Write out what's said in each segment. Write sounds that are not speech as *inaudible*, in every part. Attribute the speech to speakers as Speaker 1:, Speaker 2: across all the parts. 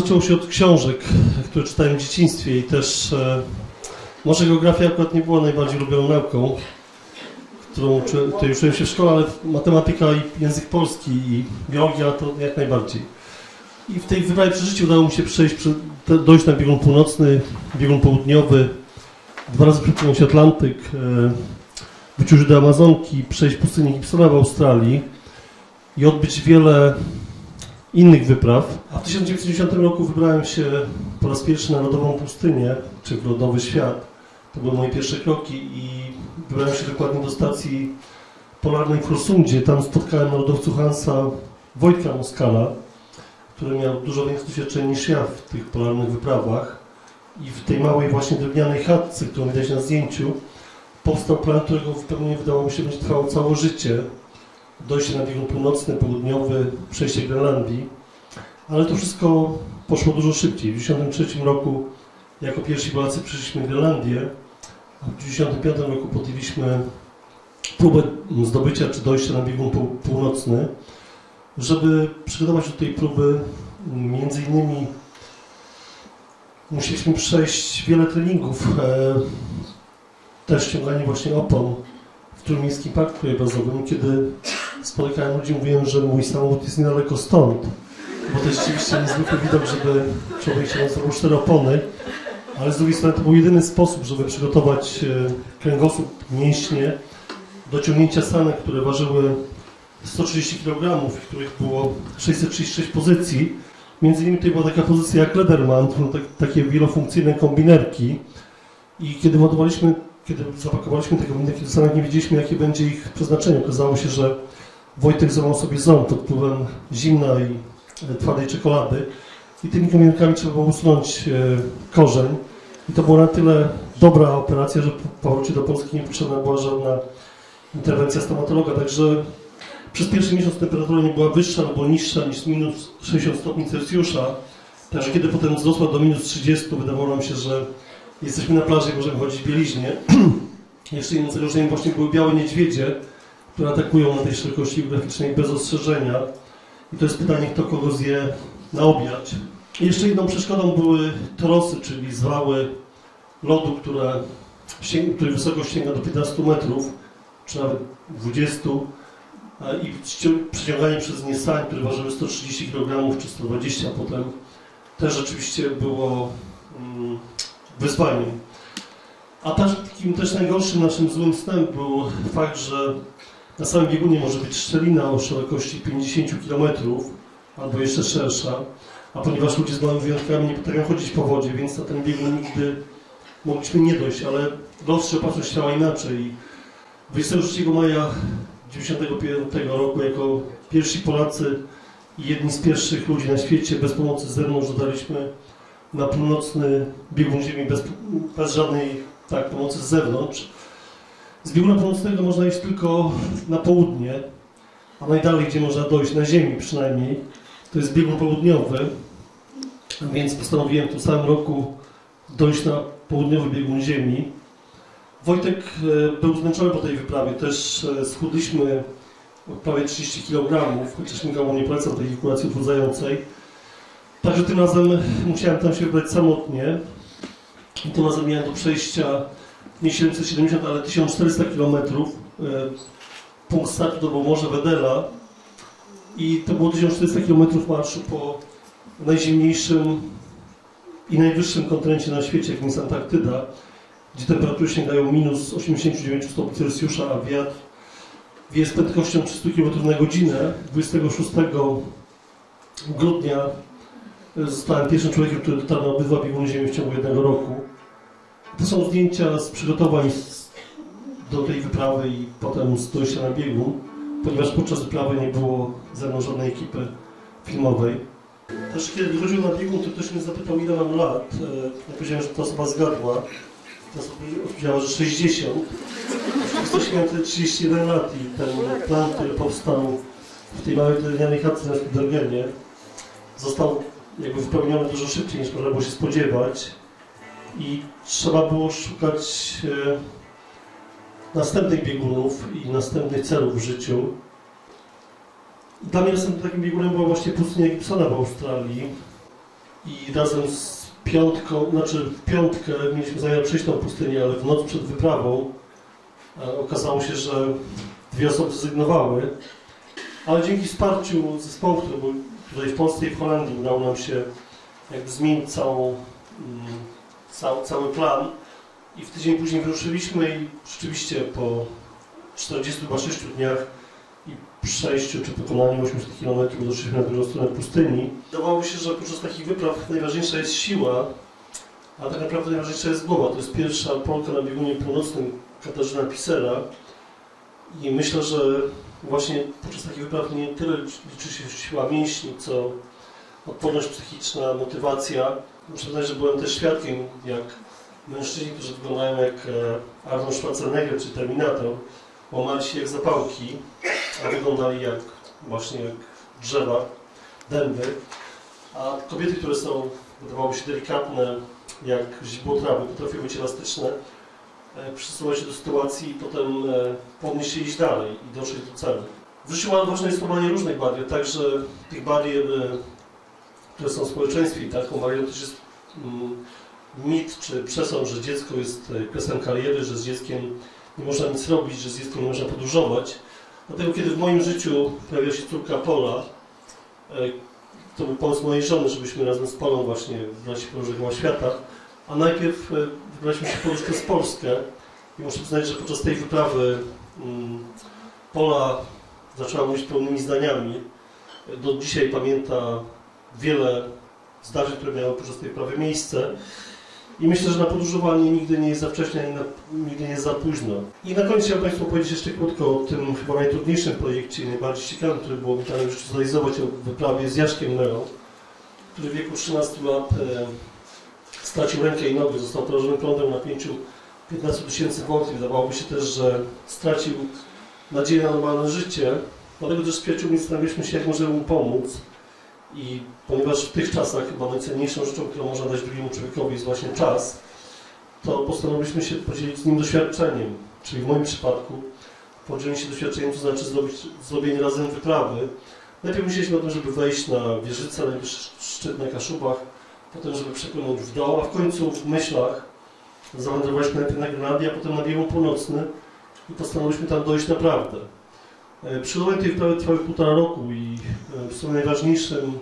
Speaker 1: zaczęło się od książek, które czytałem w dzieciństwie i też e, może geografia akurat nie była najbardziej ulubioną nauką, którą uczy, uczyłem się w szkole, ale matematyka i język polski i biologia to jak najbardziej. I w tej wyprawie przy życiu udało mi się przejść, dojść na biegun północny, biegun południowy, dwa razy przepłynąć Atlantyk, e, być do Amazonki, przejść pustynię Gibsona w Australii i odbyć wiele innych wypraw. A w 1990 roku wybrałem się po raz pierwszy na lodową pustynię, czy w lodowy świat. To były moje pierwsze kroki i wybrałem się dokładnie do stacji polarnej w Rosundzie. Tam spotkałem na lodowcu Hansa Wojtka Moskala, który miał dużo większe doświadczenie niż ja w tych polarnych wyprawach. I w tej małej właśnie drewnianej chatce, którą widać na zdjęciu, powstał plan, którego pewnie wydawało mi się będzie trwało całe życie dojście na biegun północny, południowy, przejście Grenlandii, ale to wszystko poszło dużo szybciej. W 1993 roku jako pierwsi Polacy przeszliśmy Grenlandię, a w 1995 roku podjęliśmy próbę zdobycia czy dojścia na biegun północny. Żeby przygotować do tej próby, między innymi musieliśmy przejść wiele treningów, e, też ściąganie właśnie opon w Trójmiejskim Parku Krajobrazowym, kiedy spotykałem ludzi, mówiłem, że mój samochód jest niedaleko stąd, bo to jest rzeczywiście niezwykły widok, żeby człowiek się nazywał cztery opony, ale z drugiej strony to był jedyny sposób, żeby przygotować e, kręgosłup, mięśnie do ciągnięcia sanek, które ważyły 130 kg, w których było 636 pozycji. Między innymi tutaj była taka pozycja jak Lederman, tak, takie wielofunkcyjne kombinerki i kiedy ładowaliśmy, kiedy zapakowaliśmy te kombinerki do sanek, nie wiedzieliśmy jakie będzie ich przeznaczenie. Okazało się, że Wojtek złamał sobie ząb pod wpływem zimna i e, twardej czekolady i tymi komórkami trzeba było usunąć e, korzeń. I to była na tyle dobra operacja, że po powrocie do Polski nie potrzebna była żadna interwencja stomatologa. Także przez pierwszy miesiąc temperatura nie była wyższa albo niższa niż minus 60 stopni Celsjusza. Także kiedy potem wzrosła do minus 30, wydawało nam się, że jesteśmy na plaży i możemy chodzić w bieliźnie. *clears throat* Jeszcze jednym zagrożeniem właśnie były białe niedźwiedzie, które atakują na tej szerokości geograficznej bez ostrzeżenia. I to jest pytanie, kto kogo zje na obiad. I jeszcze jedną przeszkodą były trosy, czyli zwały lodu, które, której wysokość sięga do 15 metrów, czy nawet 20 i przeciąganie przez nie sań, które ważyły 130 kg czy 120 potem, też rzeczywiście było mm, wyzwaniem. A takim też najgorszym naszym złym snem był fakt, że na samym biegunie może być szczelina o szerokości 50 km albo jeszcze szersza, a ponieważ ludzie z małymi wyjątkami nie potrafią chodzić po wodzie, więc na ten biegun nigdy mogliśmy nie dojść, ale los czy opatrzność chciała inaczej. 23 maja 1995 roku jako pierwsi Polacy i jedni z pierwszych ludzi na świecie bez pomocy z zewnątrz dodaliśmy na północny biegun Ziemi bez, bez żadnej tak, pomocy z zewnątrz. Z bieguna północnego można iść tylko na południe, a najdalej, gdzie można dojść, na ziemi przynajmniej, to jest biegun południowy, więc postanowiłem w tym samym roku dojść na południowy biegun ziemi. Wojtek e, był zmęczony po tej wyprawie, też e, schudliśmy prawie 30 kg, chociaż nikomu nie polecam tej kalkulacji utrudzającej. Także tym razem musiałem tam się wybrać samotnie i tym razem miałem do przejścia nie 770, ale 1400 km. E, punkt startu to było Morze Wedela i to było 1400 km marszu po najzimniejszym i najwyższym kontynencie na świecie, jakim jest Antarktyda, gdzie temperatury sięgają minus 89 stopni Celsjusza, a wiatr wieje z prędkością 300 km na godzinę. 26 grudnia zostałem pierwszym człowiekiem, który dotarł na obydwa bieguny Ziemi w ciągu jednego roku. To są zdjęcia z przygotowań do tej wyprawy i potem z dojścia na biegun, ponieważ podczas wyprawy nie było ze mną żadnej ekipy filmowej. Też kiedy wychodził na biegun, to ktoś mnie zapytał, ile mam lat. E, ja powiedziałem, że ta osoba zgadła. Ta osoba odpowiedziała, że 60. Rzeczywiście miałem wtedy 31 lat i ten plan, który powstał w tej małej drewnianej chatce na Spidorgenie, został jakby wypełniony dużo szybciej niż można było się spodziewać i trzeba było szukać e, następnych biegunów i następnych celów w życiu. Dla mnie następnym takim biegunem była właśnie pustynia Gibsona w Australii. i razem z piątką, znaczy w piątkę mieliśmy zamiar przejść tą pustynię, ale w noc przed wyprawą e, okazało się, że dwie osoby zrezygnowały, ale dzięki wsparciu zespołu, który był tutaj w Polsce i w Holandii udało nam się jakby zmienić całą, mm, cały, cały plan i w tydzień później wyruszyliśmy i rzeczywiście po 46 dniach i przejściu czy pokonaniu 800 km doszliśmy na drugą stronę pustyni. Wydawało się, że podczas takich wypraw najważniejsza jest siła, a tak naprawdę najważniejsza jest głowa. To jest pierwsza Polka na biegunie północnym Katarzyna Pisera i myślę, że właśnie podczas takich wypraw nie tyle liczy się siła mięśni, co odporność psychiczna, motywacja. Muszę że byłem też świadkiem, jak mężczyźni, którzy wyglądają jak e, Arnold Schwarzenegger czy Terminator, łamali się jak zapałki, a wyglądali jak właśnie jak drzewa, dęby. A kobiety, które są, wydawało się delikatne, jak źdźbło trawy, potrafią być elastyczne, e, przystosować się do sytuacji i potem e, podnieść się iść dalej i dotrzeć do celu. W życiu ważne jest łamanie różnych barier, także tych barier, które są w społeczeństwie i taką barierą też jest mm, mit czy przesąd, że dziecko jest kresem kariery, że z dzieckiem nie można nic robić, że z dzieckiem nie można podróżować. Dlatego kiedy w moim życiu pojawiła się córka Pola, to był pomysł mojej żony, żebyśmy razem z Polą właśnie wybrali się podróż świata, a najpierw wybraliśmy się podróż przez Polskę i muszę przyznać, że podczas tej wyprawy mm, Pola zaczęła mówić pełnymi zdaniami. Do dzisiaj pamięta wiele zdarzeń, które miały podczas tej wyprawy miejsce. I myślę, że na podróżowanie nigdy nie jest za wcześnie, ani na, nigdy nie jest za późno. I na koniec chciałbym Państwu powiedzieć jeszcze krótko o tym chyba najtrudniejszym projekcie, najbardziej ciekawym, który było mi tam już zrealizować o wyprawie z Jaszkiem Melą, który w wieku 13 lat e, stracił rękę i nogę, został porażony prądem na napięciu 15 tysięcy V. Wydawałoby się też, że stracił nadzieję na normalne życie. Dlatego też z przyjaciółmi zastanawialiśmy się, jak możemy mu pomóc. I ponieważ w tych czasach chyba najcenniejszą rzeczą, którą można dać drugiemu człowiekowi jest właśnie czas, to postanowiliśmy się podzielić z nim doświadczeniem. Czyli w moim przypadku podzielić się doświadczeniem, to znaczy zrobić, zrobienie razem wyprawy. Najpierw myśleliśmy o tym, żeby wejść na wieżycę, najwyższy szczyt na Kaszubach, potem, żeby przepłynąć w dół, a w końcu w myślach zawędrowaliśmy najpierw na Grenadię, a potem na Biegun Północny i postanowiliśmy tam dojść naprawdę. E, Przygotowanie tej wyprawy trwały półtora roku i e, w sumie najważniejszym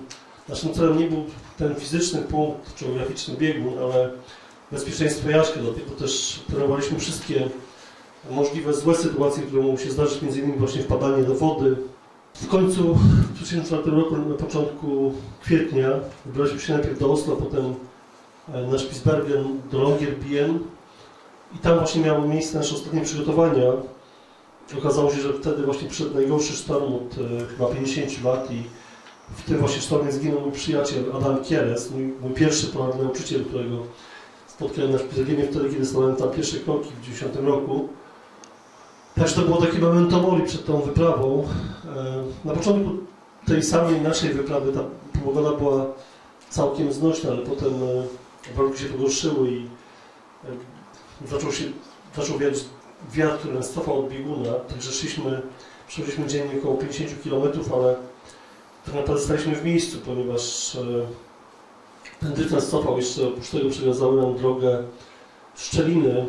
Speaker 1: naszym celem nie był ten fizyczny punkt, czy geograficzny biegun, ale bezpieczeństwo Jaszka, dlatego też trenowaliśmy wszystkie możliwe złe sytuacje, które mogą się zdarzyć, między innymi właśnie wpadanie do wody. W końcu w 2004 roku, na początku kwietnia, wybraliśmy się najpierw do Oslo, potem e, na Spitsbergen, do Longyearbyen i tam właśnie miały miejsce nasze ostatnie przygotowania Okazało się, że wtedy właśnie przyszedł najgorszy sztorm od e, chyba 50 lat i w tym właśnie sztormie zginął mój przyjaciel Adam Kieres, mój, mój pierwszy polarny nauczyciel, którego spotkałem na Szpitalinie wtedy, kiedy stałem tam pierwsze kroki w 90 roku. Także to było takie memento mori przed tą wyprawą. E, na początku tej samej naszej wyprawy ta pogoda była całkiem znośna, ale potem e, warunki się pogorszyły i zaczął się zaczął wiać wiatr, który nas cofał od bieguna, także szliśmy, przeszliśmy dziennie około 50 km, ale tak naprawdę staliśmy w miejscu, ponieważ e, ten nas cofał, jeszcze oprócz tego przewiązały nam drogę szczeliny,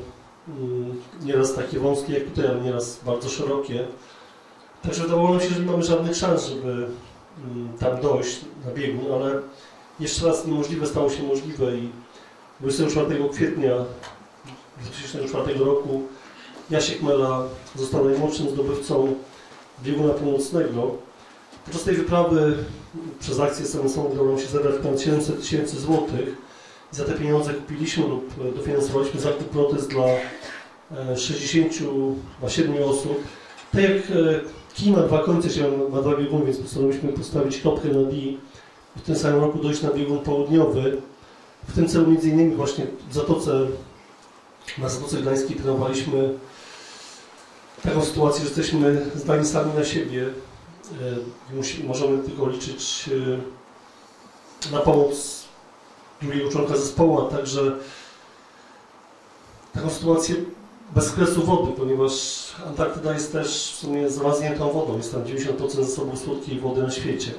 Speaker 1: mm, nieraz takie wąskie jak tutaj, ale nieraz bardzo szerokie. Także wydawało nam się, że nie mamy żadnych szans, żeby mm, tam dojść na biegun, ale jeszcze raz niemożliwe stało się możliwe i 24 kwietnia 2004 roku Jasiek Mela został najmłodszym zdobywcą bieguna północnego. Podczas tej wyprawy przez akcję SMS-ową udało się zebrać ponad 700 tysięcy złotych. Za te pieniądze kupiliśmy lub dofinansowaliśmy zakup protez dla 67 e, osób. Tak jak e, kij ma dwa końce, się ma dwa bieguny, więc postanowiliśmy postawić kropkę na i w tym samym roku dojść na biegun południowy. W tym celu między innymi właśnie w Zatoce, na Zatoce Gdańskiej trenowaliśmy taką sytuację, że jesteśmy zdani sami na siebie e, i możemy tylko liczyć e, na pomoc drugiego członka zespołu, a także taką sytuację bez kresu wody, ponieważ Antarktyda jest też w sumie zamarzniętą wodą. Jest tam 90% zasobu słodkiej wody na świecie.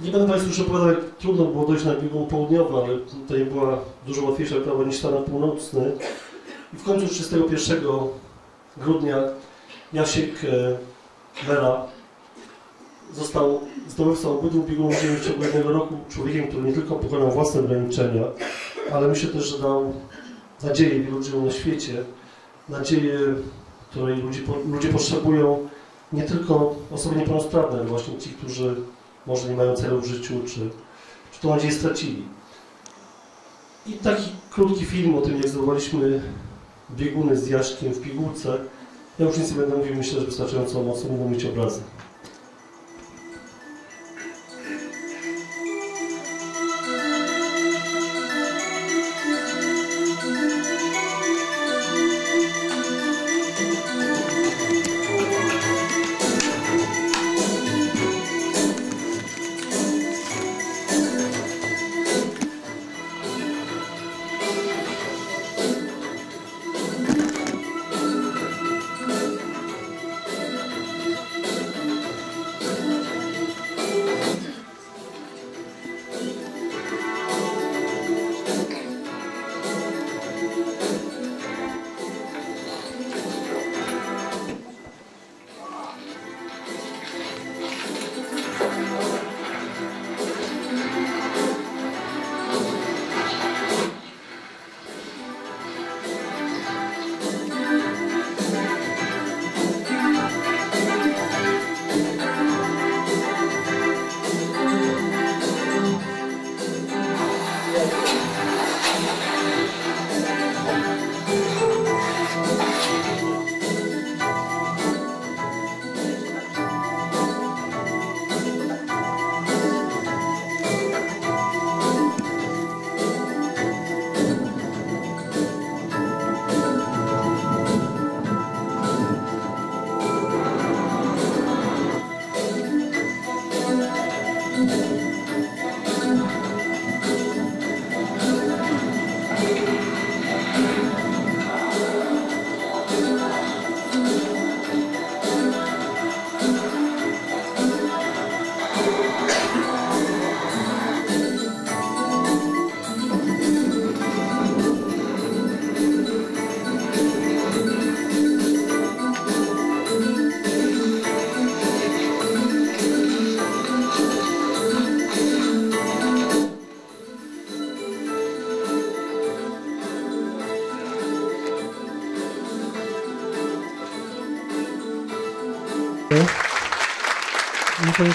Speaker 1: Nie będę Państwu już opowiadał, jak trudno było dojść na biegun południowy, ale tutaj była dużo łatwiejsza wyprawa niż ta na północny. I w końcu 31 grudnia Jasiek Mela został zdobywcą obydwu biegunów ziemi w ciągu jednego roku, człowiekiem, który nie tylko pokonał własne ograniczenia, ale myślę też, że dał nadzieję wielu ludziom na świecie, nadzieję, której ludzie, ludzie potrzebują, nie tylko osoby niepełnosprawne, ale właśnie ci, którzy może nie mają celu w życiu, czy, czy tą nadzieję stracili. I taki krótki film o tym, jak zdobywaliśmy bieguny z Jaszkiem w pigułce. Ja już nic nie będę mówił, myślę, że wystarczająco mocno mogą mieć obrazy.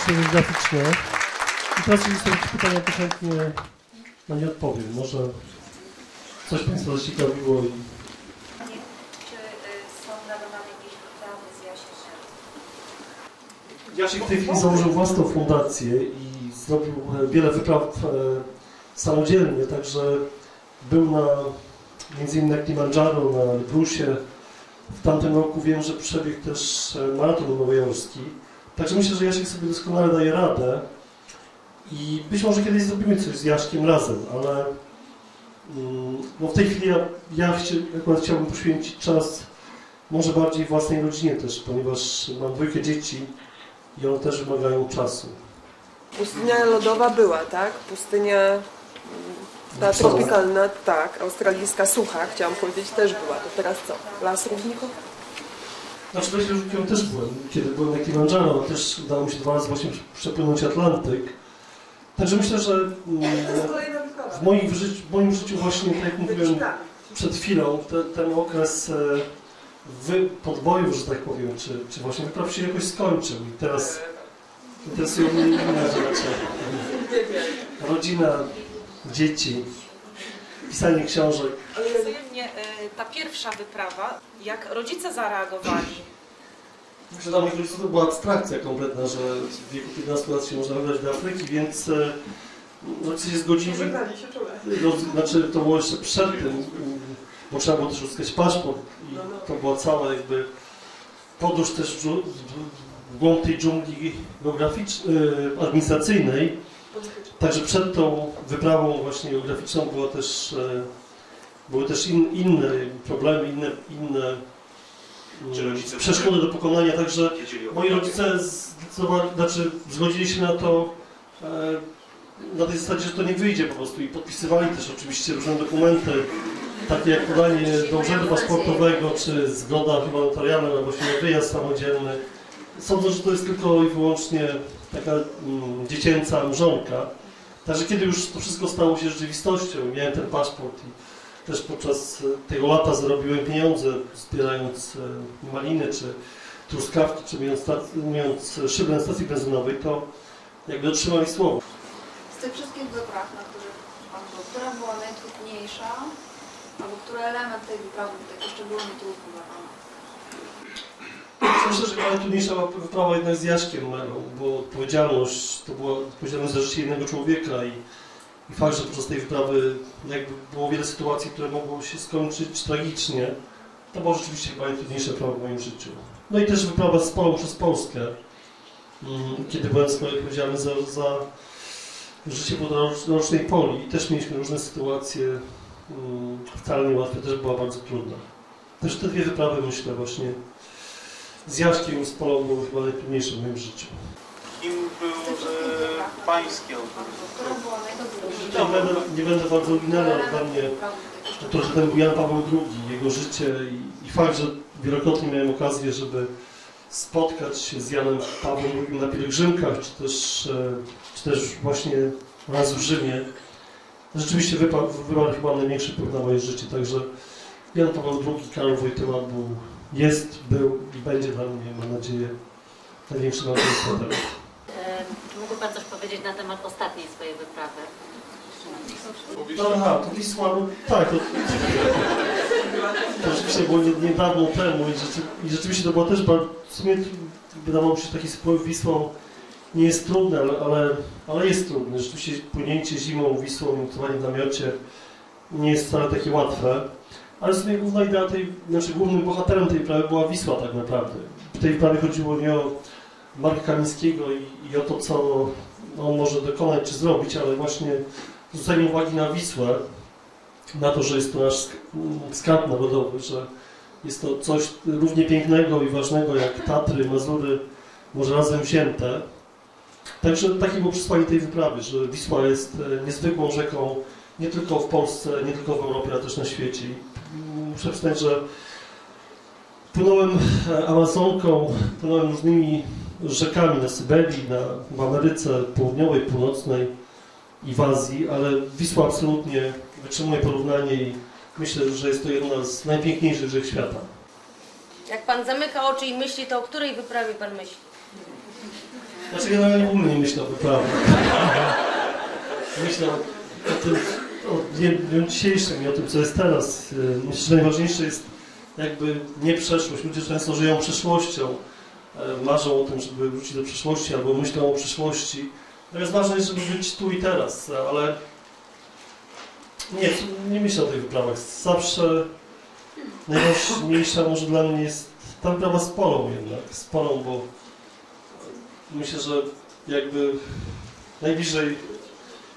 Speaker 1: Niekoniecznie jest graficznie. I teraz, jeśli są jakieś pytania, to chętnie na nie odpowiem. Może coś Państwa zaciekawiło i
Speaker 2: Czy y, są nadawane jakieś wyprawy z Jasiem?
Speaker 1: Jasiek w tej chwili założył własną fundację i zrobił wiele wypraw e, samodzielnie, także był na między innymi na Kilimandżaro, na Elbrusie. W tamtym roku wiem, że przebiegł też e, maraton nowojorski. Także myślę, że Jasiek sobie doskonale daje radę i być może kiedyś zrobimy coś z Jaszkiem razem, ale no w tej chwili ja, ja akurat chciałbym poświęcić czas może bardziej własnej rodzinie też, ponieważ mam dwójkę dzieci i one też wymagają czasu.
Speaker 3: Pustynia lodowa była, tak? Pustynia mm, ta tropikalna, tak, australijska sucha, chciałam powiedzieć, też była. To teraz co? Las równikowy?
Speaker 1: Znaczy w lesie żółkiewym też byłem. Kiedy byłem na Kilimandżaro, też udało mi się dwa razy właśnie przepłynąć Atlantyk. Także myślę, że mm, w moim, życiu, w moim życiu właśnie, tak jak mówiłem przed chwilą, te, ten okres e, wy, podbojów, że tak powiem, czy, czy właśnie wypraw się jakoś skończył i teraz interesują mnie inne rzeczy. Rodzina, dzieci, pisanie książek.
Speaker 4: Interesuje mnie y, ta pierwsza wyprawa, jak rodzice zareagowali.
Speaker 1: Myślę, że dla moich rodziców to była abstrakcja kompletna, że w wieku 15 lat się można wybrać do Afryki, więc e, rodzice się zgodzili,
Speaker 3: czule.
Speaker 1: no, znaczy to było jeszcze przed tym, bo trzeba było też uzyskać paszport i to była cała jakby podróż też w, głąb tej dżungli geograficz- e, administracyjnej. Także przed tą wyprawą właśnie geograficzną było też, e, były też in, inne problemy, inne, inne mm, przeszkody do pokonania, także moi rodzice znaczy zgodzili się na to e, na tej zasadzie, że to nie wyjdzie po prostu i podpisywali też oczywiście różne dokumenty, takie jak podanie do urzędu paszportowego, czy zgoda chyba notarialna na wyjazd samodzielny. Sądzę, że to jest tylko i wyłącznie taka mm, dziecięca mrzonka. Także kiedy już to wszystko stało się rzeczywistością, miałem ten paszport i też podczas e, tego lata zarobiłem pieniądze, zbierając e, maliny czy truskawki, czy myjąc, stac- myjąc szybę na stacji benzynowej, to jakby dotrzymali słowo.
Speaker 2: Z tych wszystkich wypraw, na których Pan był, która była najtrudniejsza, albo który element tej wyprawy taki szczególnie trudny dla Pana?
Speaker 1: Myślę, że najtrudniejsza wyprawa jednak z Jaśkiem bo odpowiedzialność to była odpowiedzialność za życie jednego człowieka i, i fakt, że podczas tej wyprawy jakby było wiele sytuacji, które mogło się skończyć tragicznie, to była rzeczywiście chyba najtrudniejsza wyprawa w moim życiu. No i też wyprawa z Polą przez Polskę, mm, kiedy byłem odpowiedzialny za, za życie podręcznej Poli i też mieliśmy różne sytuacje, mm, wcale niełatwe, też była bardzo trudna. Też te dwie wyprawy myślę właśnie z Jaszkiem z Polą były chyba najtrudniejsze w moim życiu.
Speaker 5: Kim był e, pański
Speaker 2: był?
Speaker 1: Nie będę, nie będę bardzo oryginalny, ale dla mnie autorytetem był Jan Paweł II, jego życie i, i fakt, że wielokrotnie miałem okazję, żeby spotkać się z Janem Pawłem II na pielgrzymkach, czy też, e, czy też właśnie raz w Rzymie. Rzeczywiście wypa- wywarł chyba największy wpływ na moje życie, także Jan Paweł II, Karol Wojtyła był, jest, był i będzie dla mnie, mam nadzieję, największym autorytetem.
Speaker 6: Czy mógłby Pan coś powiedzieć na temat ostatniej swojej wyprawy?
Speaker 1: Aha, to Wisła, no tak, to, to rzeczywiście było nie- niedawno temu i, rzeczy, i rzeczywiście to było też bardzo, w sumie wydawało mi się, że taki spływ Wisłą nie jest trudny, ale, ale, ale jest trudny. Rzeczywiście płynięcie zimą Wisłą, notowanie w namiocie nie jest wcale takie łatwe. Ale w sumie główna idea tej, znaczy głównym bohaterem tej wyprawy była Wisła tak naprawdę. W tej wyprawie chodziło nie o Marka Kamińskiego i, i o to, co on może dokonać czy zrobić, ale właśnie zwrócenie uwagi na Wisłę, na to, że jest to nasz skarb narodowy, że jest to coś równie pięknego i ważnego jak Tatry, Mazury, może razem wzięte. Także takie było przesłanie tej wyprawy, że Wisła jest e, niezwykłą rzeką nie tylko w Polsce, nie tylko w Europie, ale też na świecie. Muszę przyznać, że płynąłem e, Amazonką, płynąłem różnymi rzekami na Syberii, na, w Ameryce Południowej, Północnej i w Azji, ale Wisła absolutnie wytrzymuje porównanie i myślę, że jest to jedna z najpiękniejszych rzek świata.
Speaker 7: Jak pan zamyka oczy i myśli, to o której wyprawie pan myśli?
Speaker 1: Znaczy generalnie w ogóle nie myślę o wyprawie. *laughs* Myślę o tym, o dniu, dniu dzisiejszym i o tym, co jest teraz. Yy, Myślę, że najważniejsze jest jakby nie przeszłość. Ludzie często żyją przeszłością, e, marzą o tym, żeby wrócić do przeszłości albo myślą o przyszłości. Natomiast ważne jest, żeby być tu i teraz, ale nie, nie myślę o tych wyprawach. Zawsze najważniejsza może dla mnie jest ta wyprawa z Polą jednak, z Polą, bo myślę, że jakby najbliżej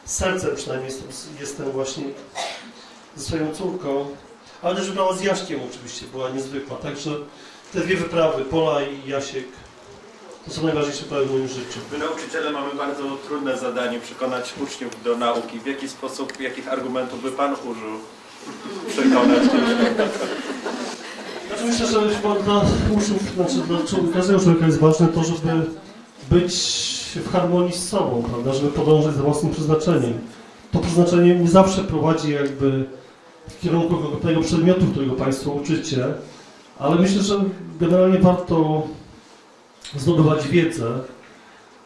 Speaker 1: sercem przynajmniej jestem, jestem właśnie ze swoją córką, ale też wyprawa z Jaszkiem oczywiście była niezwykła, także te dwie wyprawy, Pola i Jasiek, to są najważniejsze wyprawy w moim życiu.
Speaker 5: My nauczyciele mamy bardzo trudne zadanie przekonać uczniów do nauki. W jaki sposób, jakich argumentów by Pan użył przekonać?
Speaker 1: Znaczy myślę, że chyba dla uczniów, znaczy dla każdego człowieka jest ważne to, żeby być w harmonii z sobą, prawda, żeby podążać za własnym przeznaczeniem. To przeznaczenie nie zawsze prowadzi jakby w kierunku tego przedmiotu, którego Państwo uczycie, ale myślę, że generalnie warto zdobywać wiedzę,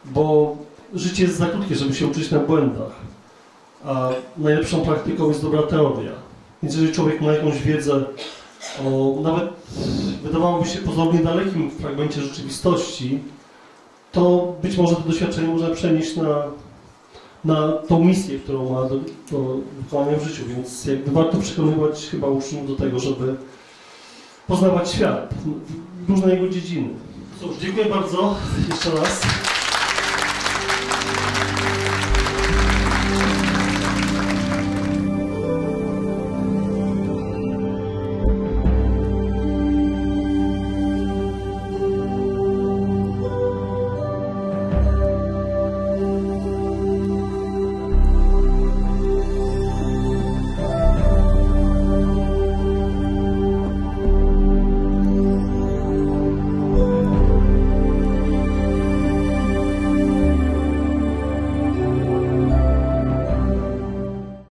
Speaker 1: bo życie jest za krótkie, żeby się uczyć na błędach, a najlepszą praktyką jest dobra teoria. Więc jeżeli człowiek ma jakąś wiedzę o nawet wydawałoby się pozornie dalekim fragmencie rzeczywistości, to być może to doświadczenie można przenieść na, na tą misję, którą ma do, do wykonania w życiu, więc jakby warto przekonywać chyba uczniów do tego, żeby poznawać świat, różne jego dziedziny. Cóż, dziękuję bardzo jeszcze raz.